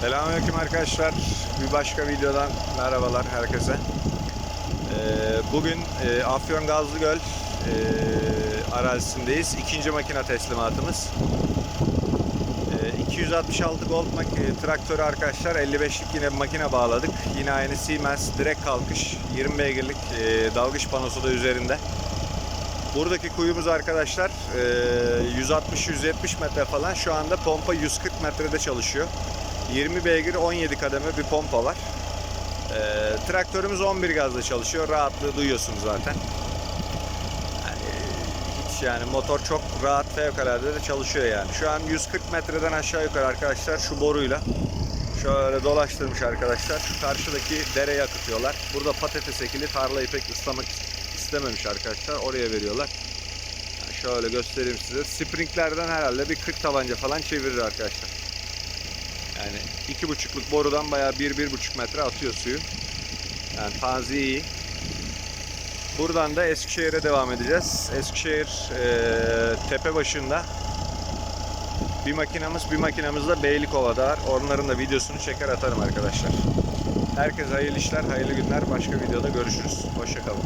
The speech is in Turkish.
Selamünaleyküm arkadaşlar. Bir başka videodan merhabalar herkese. Ee, bugün e, Afyon Gazlıgöl e, arazisindeyiz. İkinci makine teslimatımız. E, 266 Gold mak- e, traktörü arkadaşlar 55'lik yine bir makine bağladık. Yine aynı Siemens direkt kalkış 20 beygirlik dalgıç panosu da üzerinde. Buradaki kuyumuz arkadaşlar e, 160-170 metre falan. Şu anda pompa 140 metrede çalışıyor. 20 beygir 17 kademe bir pompa var. E, traktörümüz 11 gazla çalışıyor. Rahatlığı duyuyorsunuz zaten. Yani, hiç yani motor çok rahat fevkalade de çalışıyor yani. Şu an 140 metreden aşağı yukarı arkadaşlar şu boruyla şöyle dolaştırmış arkadaşlar. Şu karşıdaki dereye akıtıyorlar. Burada patates ekili tarlayı pek ıslamak istememiş arkadaşlar. Oraya veriyorlar. Yani şöyle göstereyim size. Springlerden herhalde bir 40 tabanca falan çevirir arkadaşlar. Yani iki buçukluk borudan bayağı bir, bir buçuk metre atıyor suyu. Yani tazi iyi. Buradan da Eskişehir'e devam edeceğiz. Eskişehir eee tepe başında bir makinamız, bir makinamız da Beylikova'da var. Onların da videosunu çeker atarım arkadaşlar. Herkese hayırlı işler, hayırlı günler. Başka videoda görüşürüz. Hoşçakalın.